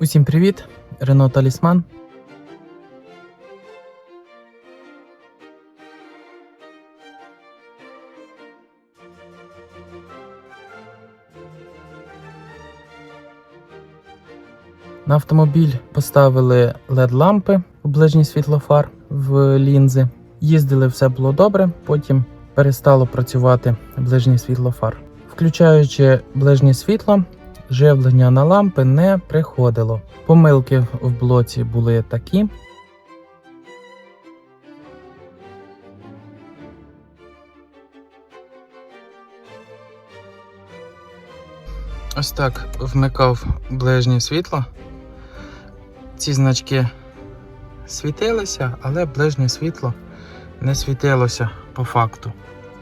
Усім привіт! Рено Талісман. На автомобіль поставили LED-лампи у ближній світлофар в лінзи. Їздили, все було добре, потім перестало працювати ближній світлофар. Включаючи ближнє світло, живлення на лампи не приходило. Помилки в блоці були такі. Ось так вмикав ближнє світло. Ці значки світилися, але ближнє світло не світилося по факту.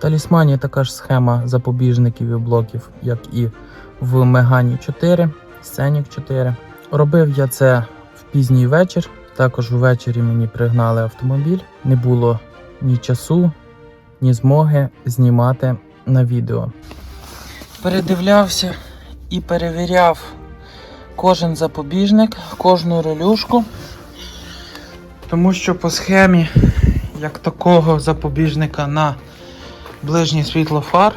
Талісмані така ж схема запобіжників і блоків, як і в Мегані 4, Scenic 4. Робив я це в пізній вечір. Також ввечері мені пригнали автомобіль. Не було ні часу, ні змоги знімати на відео. Передивлявся і перевіряв кожен запобіжник, кожну релюшку. Тому що по схемі, як такого запобіжника на ближнє світло фар,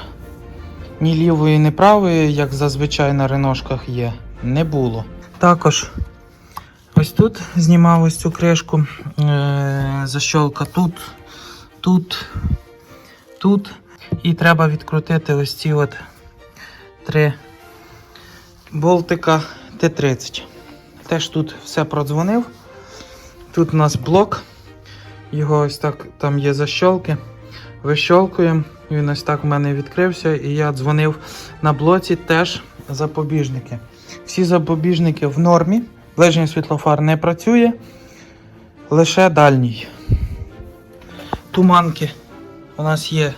ні лівої, ні правої, як зазвичай на реношках є, не було. Також ось тут знімав ось цю кришку. Е- защолка тут, тут, тут. І треба відкрутити ось ці от три болтика Т-30. Теж тут все продзвонив. Тут у нас блок. Його ось так там є защолки. Вищолкуємо. Він ось так в мене відкрився. І я дзвонив на блоці теж запобіжники. Всі запобіжники в нормі. Ближній світлофар не працює. Лише дальній. Туманки у нас є.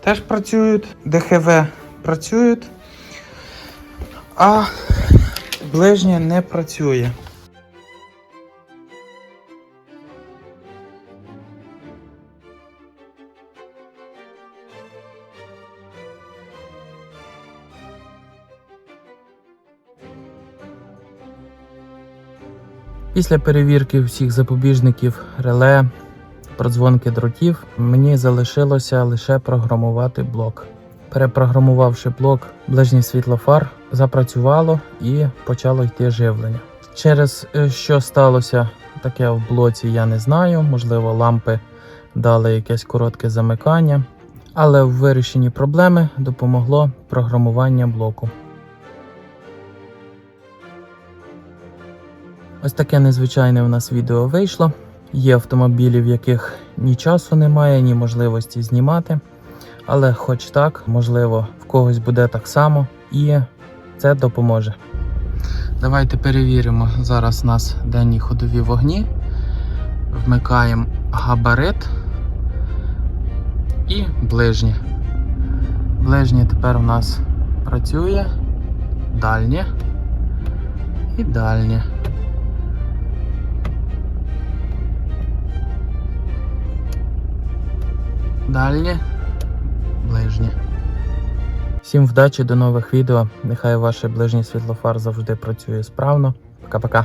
Теж працюють. ДХВ працюють. А ближнє не працює. Після перевірки всіх запобіжників реле, продзвонки дротів, мені залишилося лише програмувати блок. Перепрограмувавши блок, ближній світлофар запрацювало і почало йти живлення. Через е, що сталося таке в блоці, я не знаю. Можливо, лампи дали якесь коротке замикання, але в вирішенні проблеми допомогло програмування блоку. Ось таке незвичайне у нас відео вийшло. Є автомобілі, в яких ні часу немає, ні можливості знімати. Але хоч так, можливо, в когось буде так само, і це допоможе. Давайте перевіримо. Зараз у нас денні ходові вогні. Вмикаємо габарит і ближнє. Ближнє тепер у нас працює, дальнє і дальнє. Дальнє, ближнє. Всім вдачі до нових відео. Нехай ваше ближнє світлофар завжди працює справно. Пока-пока.